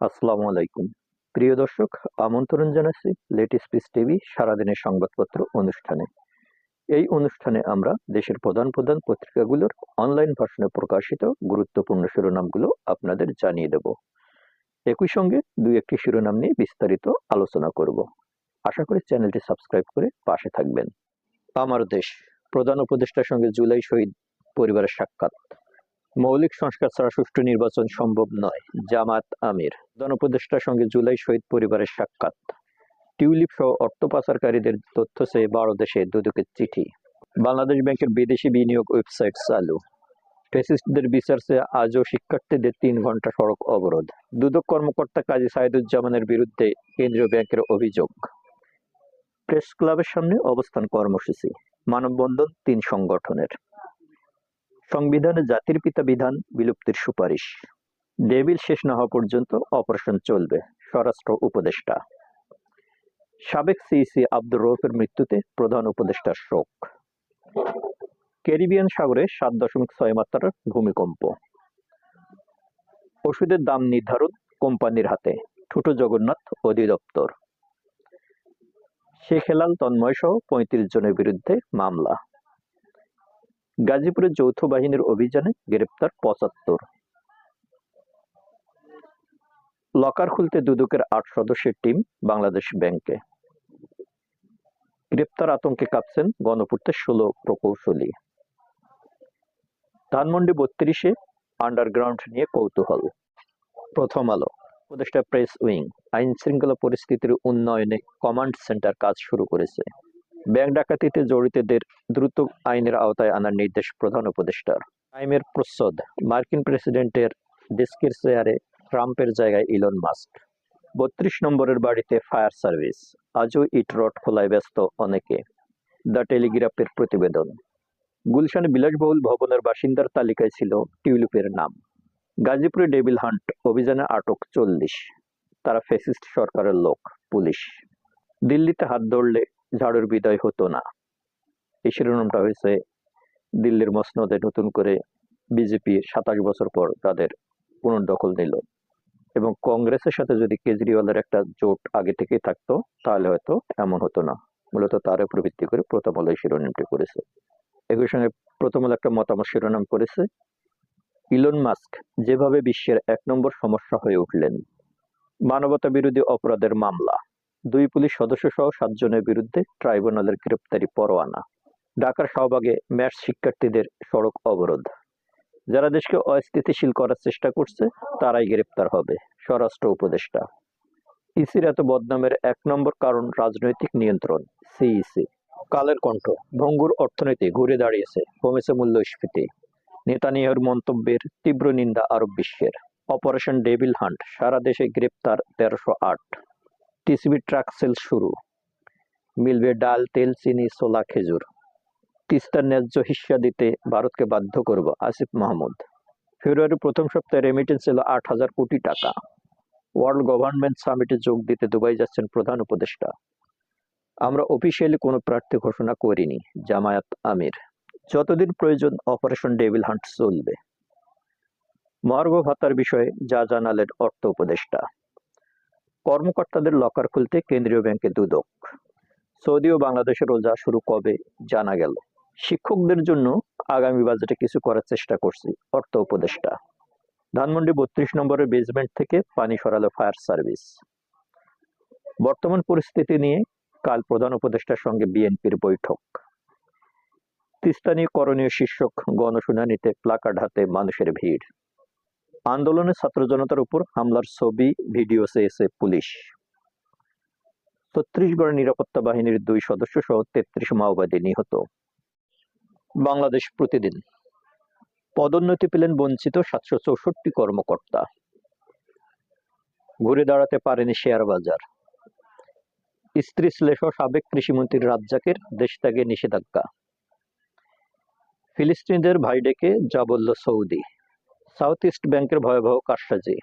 আসসালামু আলাইকুম। প্রিয় দর্শক, আমন্ত্রণ জানাচ্ছি লেটেস্ট পিস টিভি সারাদিনের সংবাদপত্র অনুষ্ঠানে। এই অনুষ্ঠানে আমরা দেশের প্রধান প্রধান পত্রিকাগুলোর অনলাইন ভাষণে প্রকাশিত গুরুত্বপূর্ণ শিরোনামগুলো আপনাদের জানিয়ে দেব। একই সঙ্গে দুই একটি শিরোনাম নিয়ে বিস্তারিত আলোচনা করব। আশা করি চ্যানেলটি সাবস্ক্রাইব করে পাশে থাকবেন। আমার দেশ, প্রধান উপদেষ্টার সঙ্গে জুলাই শহীদ পরিবারের সাক্ষাৎ। মৌলিক সংস্কার ছাড়া সুষ্ঠু নির্বাচন সম্ভব নয়, জামাত আমির। প্রধান উপদেষ্টার সঙ্গে জুলাই শহীদ পরিবারের সাক্ষাৎ। টিউলিপ সহ অর্থ পাচারকারীদের তথ্য চেয়ে বারো দেশে দুদকের চিঠি। বাংলাদেশ ব্যাংকের বিদেশি বিনিয়োগ ওয়েবসাইট চালু। ফেসিস্টদের বিচার চেয়ে আজও শিক্ষার্থীদের তিন ঘণ্টা সড়ক অবরোধ। দুদক কর্মকর্তা কাজী সাইদুজ্জামানের বিরুদ্ধে কেন্দ্রীয় ব্যাংকের অভিযোগ। প্রেস ক্লাবের সামনে অবস্থান কর্মসূচি। মানববন্ধন তিন সংগঠনের। সংবিধানে জাতির পিতা বিধান বিলুপ্তির সুপারিশ। ডেবিল শেষ না হওয়া পর্যন্ত অপারেশন চলবে, স্বরাষ্ট্র উপদেষ্টা। সাবেক সিইসি আব্দুর রৌফের মৃত্যুতে প্রধান উপদেষ্টার শোক। ক্যারিবিয়ান সাগরে সাত দশমিক ছয় মাত্রার ভূমিকম্প। ওষুধের দাম নির্ধারণ কোম্পানির হাতে, ঠুটো জগন্নাথ অধিদপ্তর। শেখ হেলাল তন্ময় সহ পঁয়ত্রিশ জনের বিরুদ্ধে মামলা। গাজীপুরে যৌথ বাহিনীর অভিযানে গ্রেপ্তার পঁচাত্তর। লকার খুলতে দুদকের আট সদস্যের টিম বাংলাদেশ ব্যাংকে। গ্রেপ্তার আতঙ্কে কাঁপছেন গণপূর্তের ষোলো প্রকৌশলী। ধানমন্ডি বত্রিশে আন্ডারগ্রাউন্ড নিয়ে কৌতূহল। প্রথম আলো। উপদেষ্টা প্রেস উইং, আইন শৃঙ্খলা পরিস্থিতির উন্নয়নে কমান্ড সেন্টার কাজ শুরু করেছে। ব্যাংক ডাকাতিতে জড়িতদের দ্রুত আইনের আওতায় আনার নির্দেশ প্রধান উপদেষ্টার। টাইমের প্রচ্ছদ। মার্কিন প্রেসিডেন্টের ডেস্কের চেয়ারে ট্রাম্পের জায়গায় ইলন মাস্ক। বত্রিশ নম্বরের বাড়িতে ফায়ার সার্ভিস। আজও ইট রড খোলায় ব্যস্ত অনেকে। দ্য টেলিগ্রাফের প্রতিবেদন। গুলশান বিলাসবহুল ভবনের বাসিন্দার তালিকায় ছিল টিউলিপের নাম। গাজীপুরে ডেভিল হান্ট অভিযানে আটক চল্লিশ। তারা ফেসিস্ট সরকারের লোক, পুলিশ। দিল্লিতে হাত ধরলে ঝাড়ুর বিদায় হতো না। এই শিরোনামটা হয়েছে দিল্লির মসনদে নতুন করে বিজেপি সাতাশ বছর পর তাদের পুনর্দখল নিল। এবং কংগ্রেসের সাথে যদি কেজরিওয়ালের একটা জোট আগে থেকেই থাকতো, তাহলে হয়তো এমন হতো না। মূলত তার উপর ভিত্তি করে প্রথম আলো শিরোনামটি করেছে। একই সঙ্গে প্রথম আলো একটা মতামত শিরোনাম করেছে। ইলন মাস্ক যেভাবে বিশ্বের এক নম্বর সমস্যা হয়ে উঠলেন। মানবতা বিরোধী অপরাধের মামলা। দুই পুলিশ সদস্য সহ সাতজনের বিরুদ্ধে ট্রাইব্যুনালের গ্রেপ্তারি পরোয়ানা। ঢাকার শাহবাগে ম্যাথ শিক্ষার্থীদের সড়ক অবরোধ। যারা দেশকে অস্থিতিশীল করার চেষ্টা করছে, তারাই গ্রেপ্তার হবে, স্বরাষ্ট্র উপদেষ্টা। ইসির এত বদনামের এক নম্বর কারণ রাজনৈতিক নিয়ন্ত্রণ, সিইসি। কালের কণ্ঠ, ভঙ্গুর অর্থনীতি ঘুরে দাঁড়িয়েছে, কমেছে মূল্যস্ফীতি। নেতানিয়াহুর মন্তব্যের তীব্র নিন্দা আরব বিশ্বের। অপারেশন ডেভিল হান্ট, সারা দেশে গ্রেপ্তার তেরোশো আট। টিসিবি ট্রাক সেল শুরু। মিলবে ডাল, তেল, চিনি সোলা খেজুর। তিস্তার ন্যায্য হিস্সা দিতে ভারতকে বাধ্য করব, আসিফ মাহমুদ। ফেব্রুয়ারি প্রথম সপ্তাহে রেমিটেন্স ছিল আট হাজার কোটি টাকা। ওয়ার্ল্ড গভর্নমেন্ট সামিটে যোগ দিতে দুবাই যাচ্ছেন প্রধান উপদেষ্টা। আমরা অফিসিয়ালি কোনো প্রার্থী ঘোষণা করিনি, জামায়াত আমির। যতদিন প্রয়োজন অপারেশন ডেভিল হান্ট চলবে। মর্গ ভাতার বিষয়ে যা জানালেন অর্থ উপদেষ্টা। কর্মকর্তাদের লকার খুলতে কেন্দ্রীয় ব্যাংকে দুদক। সৌদি ও বাংলাদেশের রোজা শুরু কবে জানা গেল। শিক্ষকদের জন্য আগামী বাজেটে কিছু করার চেষ্টা করছি, অর্থ উপদেষ্টা। ধানমন্ডি বত্রিশ নম্বরের বেসমেন্ট থেকে পানি সরালো ফায়ার সার্ভিস বর্তমান পরিস্থিতি নিয়ে কাল প্রধান উপদেষ্টার সঙ্গে বিএনপির বৈঠক। তিস্তা নিয়ে করণীয় শীর্ষক গণশুনানিতে প্লাকার্ড হাতে মানুষের ভিড়। আন্দোলনে ছাত্র জনতার উপর হামলার ছবি, ভিডিও চেয়েছে পুলিশ। ছত্রিশগড় নিরাপত্তা বাহিনীর দুই সদস্য সহ তেত্রিশ মাওবাদী নিহত। বাংলাদেশ প্রতিদিন। পদোন্নতি পেলেন বঞ্চিত সাতশো চৌষট্টি কর্মকর্তা। ঘুরে দাঁড়াতে পারেনি শেয়ার বাজার। স্ত্রী শ্লেষ সাবেক কৃষিমন্ত্রী রাজ্জাকের দেশ ত্যাগে নিষেধাজ্ঞা। ফিলিস্তিনিদের ভাই ডেকে যা বলল সৌদি। সাউথ ইস্ট ব্যাংকের ভয়াবহ কারসাজি।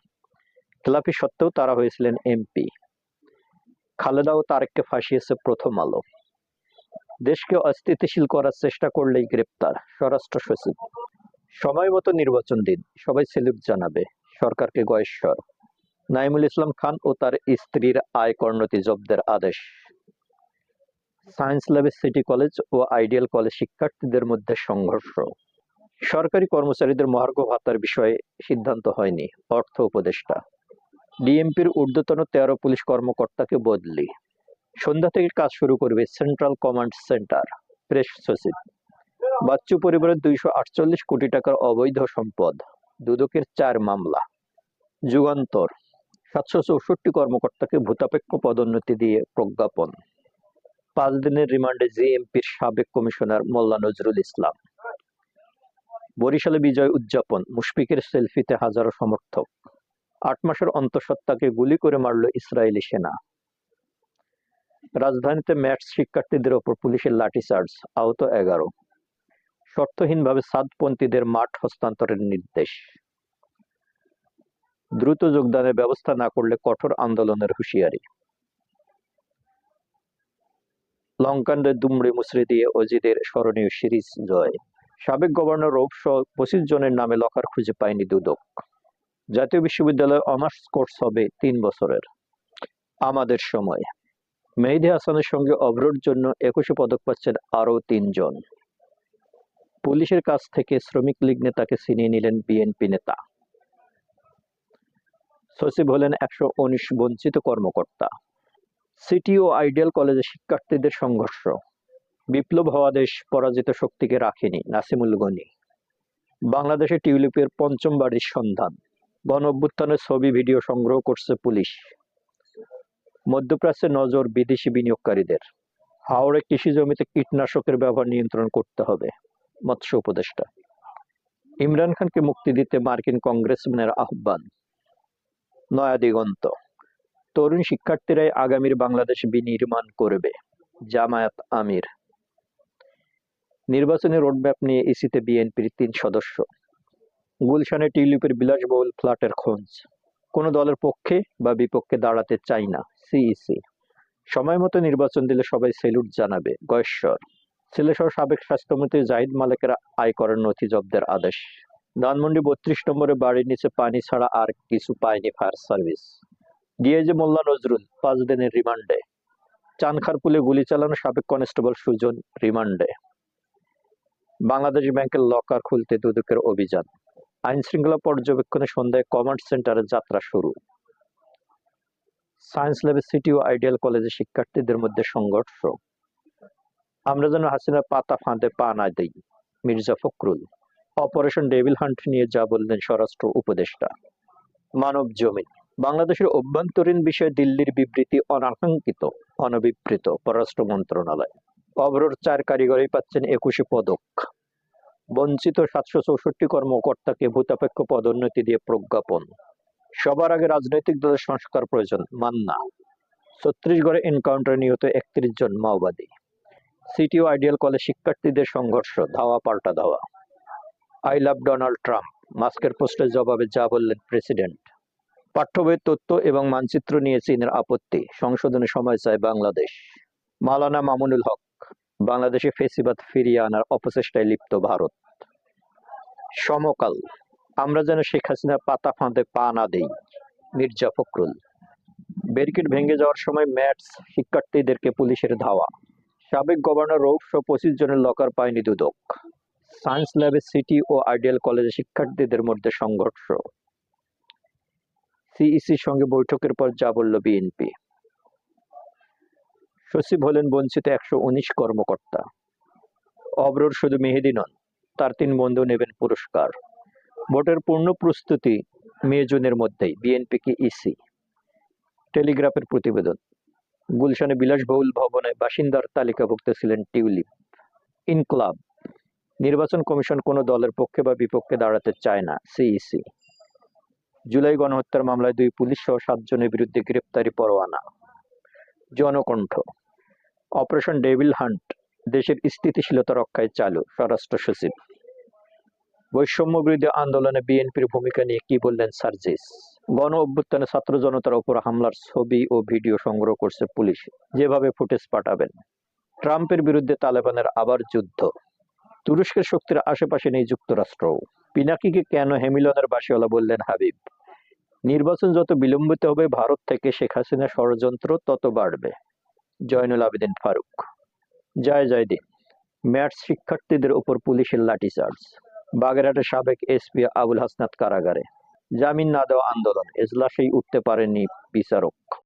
খেলাপি সত্ত্বেও তারা হয়েছিলেন এমপি। খালেদা ও তারেককে ফাঁসিয়েছে প্রথম আলো। দেশকে অস্থিতিশীল করার চেষ্টা করলেই গ্রেপ্তার। স্বরাষ্ট্র সচিব। সময় মতো নির্বাচন দিন, সবাই সেলুট জানাবে, সরকারকে গয়েশ্বর। নাইমুল ইসলাম খান ও তার স্ত্রীর আয় কর্ণতি জব্দের আদেশ। সায়েন্স ল্যাবে সিটি কলেজ ও আইডিয়াল কলেজ শিক্ষার্থীদের মধ্যে সংঘর্ষ। সরকারি কর্মচারীদের মহার্ঘ ভাতার বিষয়ে সিদ্ধান্ত হয়নি, অর্থ উপদেষ্টা। ডিএমপির ঊর্ধ্বতন তেরো পুলিশ কর্মকর্তাকে বদলি। সন্ধ্যা থেকে কাজ শুরু করবে সেন্ট্রাল কমান্ড সেন্টার প্রেস সচিব বাচ্চু পরিবারের দুইশো আটচল্লিশ কোটি টাকার অবৈধ সম্পদ, দুদকের চার মামলা। যুগান্তর, সাতশো চৌষট্টি কর্মকর্তাকে ভূতাপেক্ষ পদোন্নতি দিয়ে প্রজ্ঞাপন। পাঁচ দিনের রিমান্ডে জিএমপির সাবেক কমিশনার মোল্লা নজরুল ইসলাম। বরিশালে বিজয় উদযাপন, মুশফিকের সেলফিতে হাজারো সমর্থক। আট মাসের অন্তঃসত্ত্বাকে গুলি করে মারল ইসরায়েলি সেনা। রাজধানীতে ম্যাটস শিক্ষার্থীদের ওপর পুলিশের লাঠিচার্জ আহত এগারো। শর্তহীনভাবে সাদপন্থীদের মাঠ হস্তান্তরের নির্দেশ। দ্রুত যোগদানের ব্যবস্থা না করলে কঠোর আন্দোলনের হুঁশিয়ারি। লঙ্কান্ডে দুমড়ে মুচড়ে দিয়ে অজিদের স্মরণীয় সিরিজ জয়। সাবেক গভর্নর রৌফ সহ পঁচিশ জনের নামে লকার খুঁজে পায়নি দুদক। জাতীয় বিশ্ববিদ্যালয়ে অনার্স কোর্স হবে তিন বছরের। আমাদের সময়। মেহেদি হাসানের সঙ্গে অবরোধ জন্য একুশে পদক পাচ্ছেন আরও তিনজন। পুলিশের কাছ থেকে শ্রমিক লীগ নেতাকে ছিনিয়ে নিলেন বিএনপি নেতা। সচিব হলেন একশো উনিশ বঞ্চিত কর্মকর্তা। সিটি ও আইডিয়াল কলেজে শিক্ষার্থীদের সংঘর্ষ। বিপ্লব হওয়া দেশ পরাজিত শক্তিকে রাখেনি নাসিমুল গনি। বাংলাদেশে টিউলিপের পঞ্চম বাড়ির সন্ধান। গণ অভ্যুত্থানের ছবি, ভিডিও সংগ্রহ করছে পুলিশ। মধ্যপ্রাচ্যে নজর বিদেশি বিনিয়োগকারীদের। হাওড়ে কৃষি জমিতে কীটনাশকের ব্যবহার নিয়ন্ত্রণ করতে হবে, মৎস্য উপদেষ্টা। ইমরান খানকে মুক্তি দিতে মার্কিন কংগ্রেসম্যানের আহ্বান। নয়া দিগন্ত। তরুণ শিক্ষার্থীরাই আগামীর বাংলাদেশ বিনির্মাণ করবে, জামায়াত আমির। নির্বাচনী রোডম্যাপ নিয়ে ইসিতে বিএনপির তিন সদস্য। গুলশানে টিউলিপের বিলাসবহুল ফ্ল্যাটের খোঁজ। কোনো দলের পক্ষে বা বিপক্ষে দাঁড়াতে চাই না সিইসি সময় মতো নির্বাচন দিলে সবাই সেলুট জানাবে, গয়েশ্বর। ছেলেসহ সাবেক স্বাস্থ্যমন্ত্রী জাহিদ মালিকের আয়করের নথি জব্দের আদেশ। ধানমন্ডি বত্রিশ নম্বরে বাড়ির নিচে পানি ছাড়া আর কিছু পায়নি fire service. DIG Molla Nazrul, পাঁচ দিনের রিমান্ডে। চানখারপুলে গুলি চালানো সাবেক কনস্টেবল সুজন, রিমান্ডে। বাংলাদেশ ব্যাংকের লকার খুলতে দুদকের অভিযান। আইন শৃঙ্খলা পর্যবেক্ষণে সন্ধ্যায় কমান্ড সেন্টারে যাত্রা শুরু। সায়েন্স ল্যাবে সিটি ও আইডিয়াল কলেজে শিক্ষার্থীদের মধ্যে সংঘর্ষ। আমরা যেন হাসিনা পাতা ফাঁদে পা না দেই, Mirza Fakhrul. Operation devil hunt নিয়ে যা বললেন স্বরাষ্ট্র উপদেষ্টা। মানব জমিন বাংলাদেশের অভ্যন্তরীণ বিষয়ে দিল্লির বিবৃতি অনাকাঙ্ক্ষিত অনবিবৃত পররাষ্ট্র মন্ত্রণালয়। অবরোধ চার কারিগরই পাচ্ছেন একুশে পদক। বঞ্চিত সাতশো চৌষট্টি কর্মকর্তাকে ভূতাপেক্ষ পদোন্নতি দিয়ে প্রজ্ঞাপন। সবার আগে রাজনৈতিক দলের সংস্কার প্রয়োজন, মান্না। ছত্রিশগড়ে এনকাউন্টারে নিহত একত্রিশ জন মাওবাদী। সিটি ও আইডিয়াল কলেজ শিক্ষার্থীদের সংঘর্ষ, ধাওয়া পাল্টা ধাওয়া। আই লাভ ডোনাল্ড ট্রাম্প, মাস্কের পোস্টের জবাবে যা বললেন প্রেসিডেন্ট। পাঠ্য বইয়ের তথ্য এবং মানচিত্র নিয়ে চীনের আপত্তি, সংশোধনের সময় চায় বাংলাদেশ। মালানা মামুনুল হক বাংলাদেশে ফেসিবাদ ফিরিয়ে আনার অপচেষ্টায় লিপ্ত ভারত। সমকাল, আমরা যেন শেখ হাসিনার পাতা ফাঁদে পা না দেই, মির্জা ফখরুল। ব্যারিকেড ভেঙে যাওয়ার সময় ম্যাটস শিক্ষার্থীদেরকে পুলিশের ধাওয়া। সাবেক গভর্নর রৌফ সহ পঁচিশ জনের লকার পায়নি দুদক। সায়েন্স ল্যাবে সিটি ও আইডিয়াল কলেজে শিক্ষার্থীদের মধ্যে সংঘর্ষ। সিইসির সঙ্গে বৈঠকের পর যা বলল বিএনপি। সচিব হলেন বঞ্চিত একশো উনিশ কর্মকর্তা। অবরোধ শুধু মেহেদি নন, তার তিন বন্ধু নেবেন পুরস্কার। ভোটের পূর্ণ প্রস্তুতি মে, জুনের মধ্যেই, বিএনপিকে ইসি। টেলিগ্রাফের প্রতিবেদন। গুলশানে বিলাসবহুল ভবনে বাসিন্দার তালিকাভুক্ত ছিলেন টিউলিপ। ইনকলাব। নির্বাচন কমিশন কোনো দলের পক্ষে বা বিপক্ষে দাঁড়াতে চায় না, সিইসি। জুলাই গণহত্যার মামলায় দুই পুলিশ সহ সাতজনের বিরুদ্ধে গ্রেপ্তারি পরোয়ানা। জনকণ্ঠ। অপারেশন ডেভিল হান্ট দেশের স্থিতিশীলতা রক্ষায় চালু, স্বরাষ্ট্র সচিব। বৈষম্য বিরোধী আন্দোলনে বিএনপির ভূমিকা নিয়ে কি বললেন সার্জিস? গণ অভ্যুত্থানে ছাত্র জনতার উপর হামলার ছবি ও ভিডিও সংগ্রহ করছে পুলিশ। যেভাবে ফুটেজ পাঠাবেন। ট্রাম্পের বিরুদ্ধে তালেবানের আবার যুদ্ধ। তুরস্কের শক্তির আশেপাশে নেই যুক্তরাষ্ট্র পিনাকিকে কেন হেমিলনের বাসিওয়ালা বললেন হাবিব? নির্বাচন যত বিলম্বিত হবে ভারত থেকে শেখ হাসিনা ষড়যন্ত্র তত বাড়বে। জয়নুল আবেদিন ফারুক। জয় জয় দিন। ম্যাথস শিক্ষার্থীদের ওপর পুলিশের লাঠিচার্জ। বাগেরহাটের সাবেক এসপি আবুল হাসনাত কারাগারে। জামিন না দেওয়া আন্দোলন, এজলাসেই উঠতে পারেনি বিচারক।